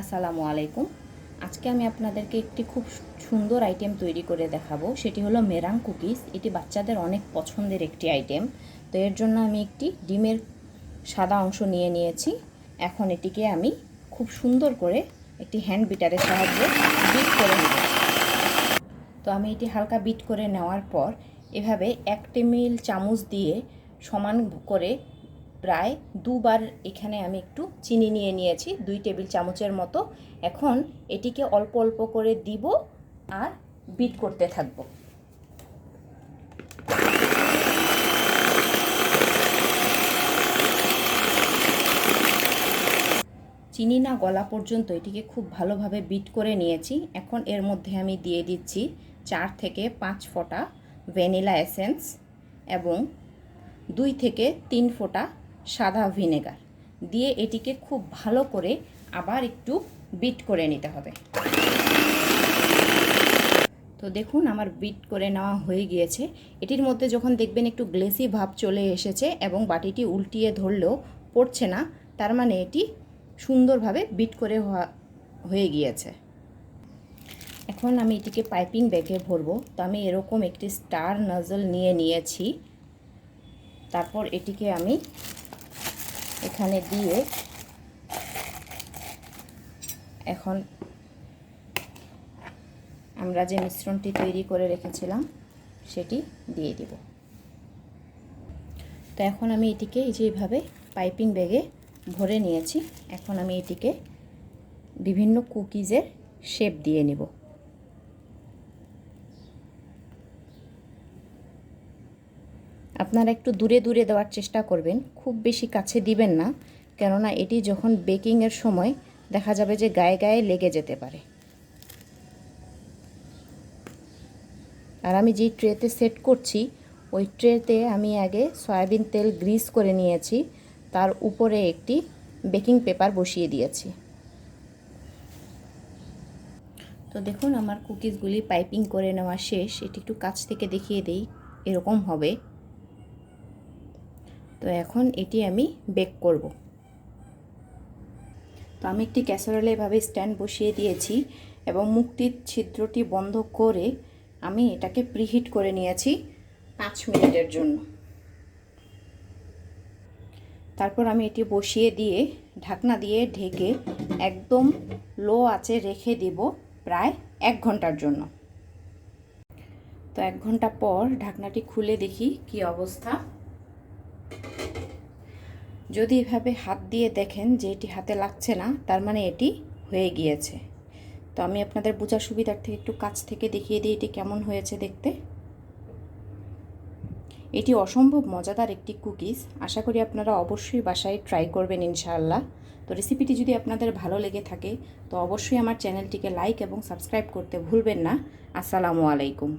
আসসালামু আলাইকুম। আজকে আমি আপনাদেরকে একটি খুব সুন্দর আইটেম তৈরি করে দেখাবো। সেটি হলো মেরাং কুকিজ। এটি বাচ্চাদের অনেক পছন্দের একটি আইটেম তো এর জন্য আমি একটি ডিমের সাদা অংশ নিয়ে নিয়েছি। এখন এটিকে আমি খুব সুন্দর করে একটি হ্যান্ড বিটারের সাহায্যে বিট করে নেব। তো আমি এটি হালকা বিট করে নেওয়ার পর এভাবে এক টেবিল চামচ দিয়ে সমান করে প্রায় দুবার এখানে আমি একটু চিনি নিয়ে নিয়েছি, দুই টেবিল চামচের মতো। এখন এটিকে অল্প অল্প করে দিব আর বিট করতে থাকব। চিনি না গলা পর্যন্ত এটিকে খুব ভালোভাবে বিট করে নিয়েছি। এখন এর মধ্যে আমি দিয়ে দিচ্ছি চার থেকে পাঁচ ফোঁটা ভ্যানিলা এসেন্স এবং দুই থেকে তিন ফোঁটা সাদা ভিনেগার। দিয়ে এটিকে খুব ভালো করে আবার একটু বিট করে নিতে হবে। তো দেখুন, আমার বিট করে নেওয়া হয়ে গিয়েছে। এটির মধ্যে যখন দেখবেন একটু গ্লেসি ভাব চলে এসেছে এবং বাটিটি উল্টিয়ে ধরলেও পড়ছে না, তার মানে এটি সুন্দরভাবে বিট করে হয়ে গিয়েছে। এখন আমি এটিকে পাইপিং ব্যাগে ভরবো। তো আমি এরকম একটি স্টার নজল নিয়ে নিয়েছি। তারপর এটিকে আমি এখানে দিয়ে এখন আমরা যে মিশ্রণটি তৈরি করে রেখেছিলাম, সেটি দিয়ে দিব। তো এখন আমি এটিকে এই যেভাবে পাইপিং ব্যাগে ভরে নিয়েছি। এখন আমি এটিকে বিভিন্ন কুকিজের শেপ দিয়ে নিব। আপনারা একটু দূরে দূরে দেওয়ার চেষ্টা করবেন, খুব বেশি কাছে দিবেন না, কেননা এটি যখন বেকিংয়ের সময় দেখা যাবে যে গায়ে গায়ে লেগে যেতে পারে। আর আমি যেই ট্রেতে সেট করছি, ওই ট্রেতে আমি আগে সয়াবিন তেল গ্রিস করে নিয়েছি, তার উপরে একটি বেকিং পেপার বসিয়ে দিয়েছি। তো দেখুন, আমার কুকিজগুলি পাইপিং করে নেওয়া শেষ, এটি একটু কাছ থেকে দেখিয়ে দেই, এরকম হবে। তো এখন এটি আমি বেক করব। তো আমি একটি ক্যাসারোলে এভাবে স্ট্যান্ড বসিয়ে দিয়েছি এবং মুক্তির ছিদ্রটি বন্ধ করে আমি এটাকে প্রিহিট করে নিয়েছি পাঁচ মিনিটের জন্য। তারপর আমি এটি বসিয়ে দিয়ে ঢাকনা দিয়ে ঢেকে একদম লো আছে রেখে দিব প্রায় এক ঘণ্টার জন্য। তো এক ঘণ্টা পর ঢাকনাটি খুলে দেখি কি অবস্থা। যদি এভাবে হাত দিয়ে দেখেন যে এটি হাতে লাগছে না, তার মানে এটি হয়ে গিয়েছে। তো আমি আপনাদের বোঝার সুবিধার থেকে একটু কাছ থেকে দেখিয়ে দিই এটি কেমন হয়েছে দেখতে। এটি অসম্ভব মজাদার একটি কুকিজ। আশা করি আপনারা অবশ্যই বাসায় ট্রাই করবেন ইনশাআল্লাহ। তো রেসিপিটি যদি আপনাদের ভালো লেগে থাকে, তো অবশ্যই আমার চ্যানেলটিকে লাইক এবং সাবস্ক্রাইব করতে ভুলবেন না। আসসালামু আলাইকুম।